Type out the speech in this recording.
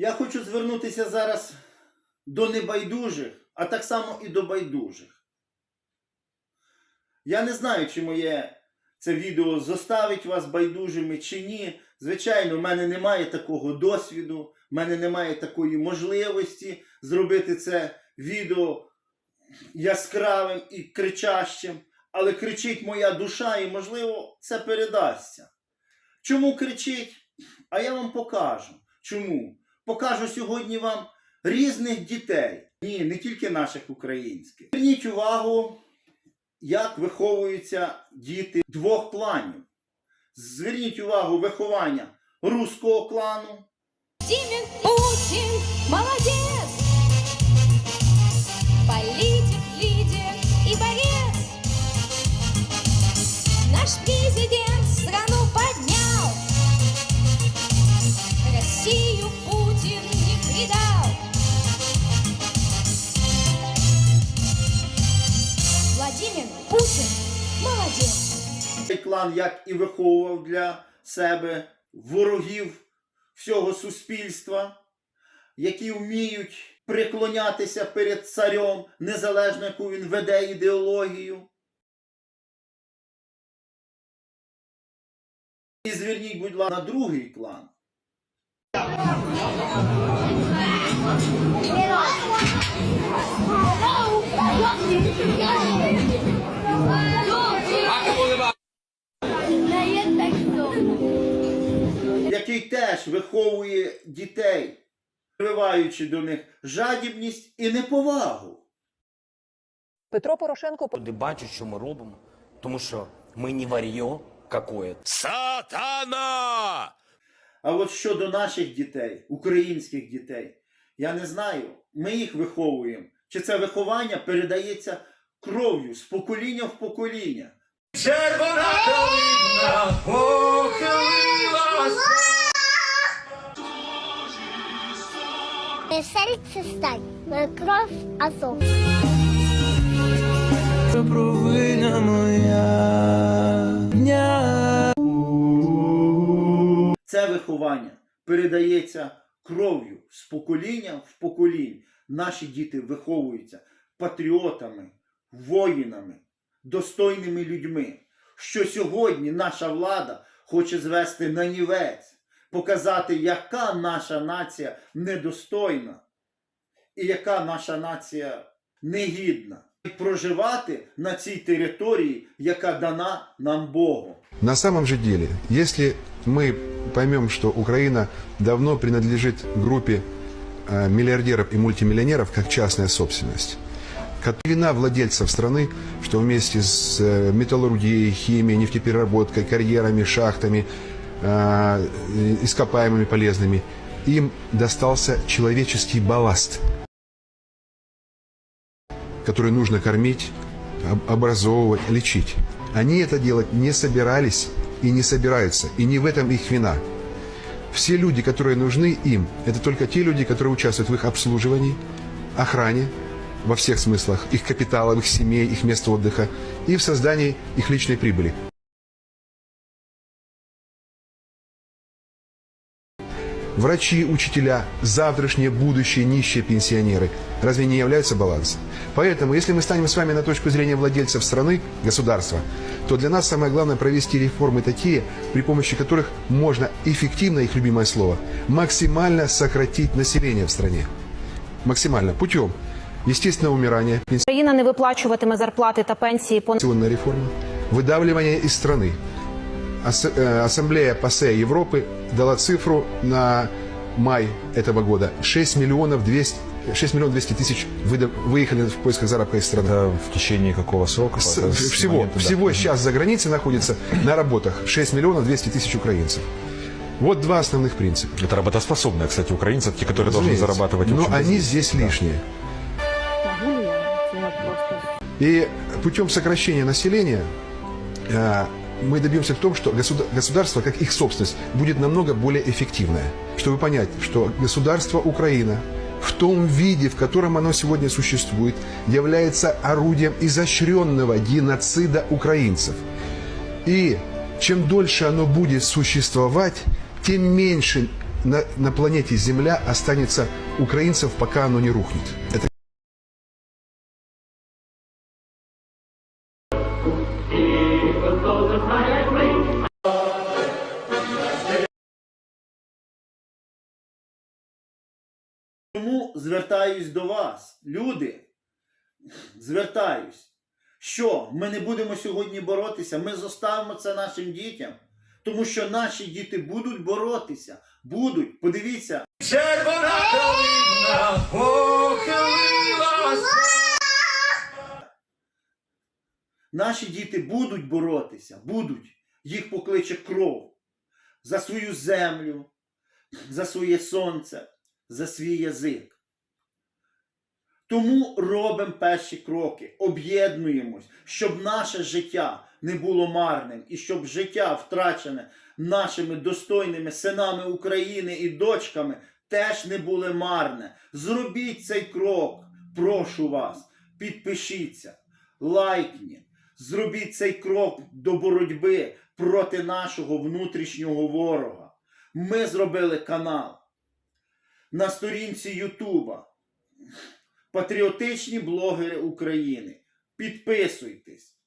Я хочу звернутися зараз до небайдужих, а так само і до байдужих. Я не знаю, чи моє це відео зоставить вас байдужими чи ні. Звичайно, в мене немає такого досвіду, в мене немає такої можливості зробити це відео яскравим і кричащим, але кричить моя душа, і, можливо, це передасться. Чому кричить? А я вам покажу. Чому? Покажу сьогодні вам різних дітей. Ні, не тільки наших українських. Зверніть увагу, як виховуються діти двох кланів. Зверніть увагу виховання руського клану Владимир Путин молодец! Цей клан як і виховував для себе ворогів всього суспільства, які вміють преклонятися перед царем, незалежно яку він веде ідеологію. І зверніть, будь ласка, на другий клан. Який теж виховує дітей, прививаючи до них жадібність і неповагу. Петро Порошенко Люди бачать, що ми робимо, тому що ми не вар'йо какое. Сатана! А от щодо наших дітей, українських дітей, я не знаю, ми їх виховуємо. Чи це виховання передається кров'ю з покоління в покоління? Червона Серце стань, моя кров азов. провина моя дня. Це виховання передається кров'ю з покоління в покоління. Наші діти виховуються патріотами, воїнами, достойними людьми. Що сьогодні наша влада хоче звести на нівець, показати, яка наша нація недостойна і яка наша нація негідна. І проживати на цій території, яка дана нам Богом. На самом же деле, если мы поймем, что Украина давно принадлежит группе э, миллиардеров и мультимиллионеров как частная собственность, как вина владельцев страны, что вместе с э, металлургией, химией, нефтепереработкой, карьерами, шахтами, э, ископаемыми полезными, им достался человеческий балласт, который нужно кормить, об- образовывать, лечить. Они это делать не собирались и не собираются, и не в этом их вина. Все люди, которые нужны им, это только те люди, которые участвуют в их обслуживании, охране, во всех смыслах, их капитала, их семей, их мест отдыха и в создании их личной прибыли. Врачи, учителя, завтрашние, будущие нищие пенсионеры разве не являются балансом? Поэтому, если мы станем с вами на точку зрения владельцев страны, государства, то для нас самое главное провести реформы такие, при помощи которых можно эффективно, их любимое слово, максимально сократить население в стране. Максимально. Путем естественного умирания, Країна не виплачуватиме зарплати та пенсії понад пенсионная реформа, выдавливание из страны. Э, Ассамблея ПАСЕ Европы дала цифру на май этого года. 6 миллионов 200, 6 миллионов 200 тысяч выехали в поисках заработка из страны. Это в течение какого срока? С- с всего, момента, да. всего сейчас за границей находится на работах 6 миллионов 200 тысяч украинцев. Вот два основных принципа. Это работоспособные, кстати, украинцы, те, которые должны Разумеется. зарабатывать. в Но они здесь лишние. И путем сокращения населения э, мы добьемся в том, что государ- государство, как их собственность, будет намного более эффективное. Чтобы понять, что государство Украина в том виде, в котором оно сегодня существует, является орудием изощренного геноцида украинцев. И чем дольше оно будет существовать, тем меньше на, на планете Земля останется украинцев, пока оно не рухнет. Это Тому звертаюсь до вас, люди. Звертаюсь. Що ми не будемо сьогодні боротися, ми зоставимо це нашим дітям. Тому що наші діти будуть боротися. Будуть. Подивіться, Червона калина похилилася. наші діти будуть боротися, будуть. Їх покличе кров за свою землю, за своє сонце, за свій язик. Тому робимо перші кроки, об'єднуємось, щоб наше життя не було марним і щоб життя, втрачене нашими достойними синами України і дочками, теж не було марне. Зробіть цей крок, прошу вас, підпишіться, лайкніть, зробіть цей крок до боротьби проти нашого внутрішнього ворога. Ми зробили канал на сторінці Ютуба. Патріотичні блогери України. Підписуйтесь.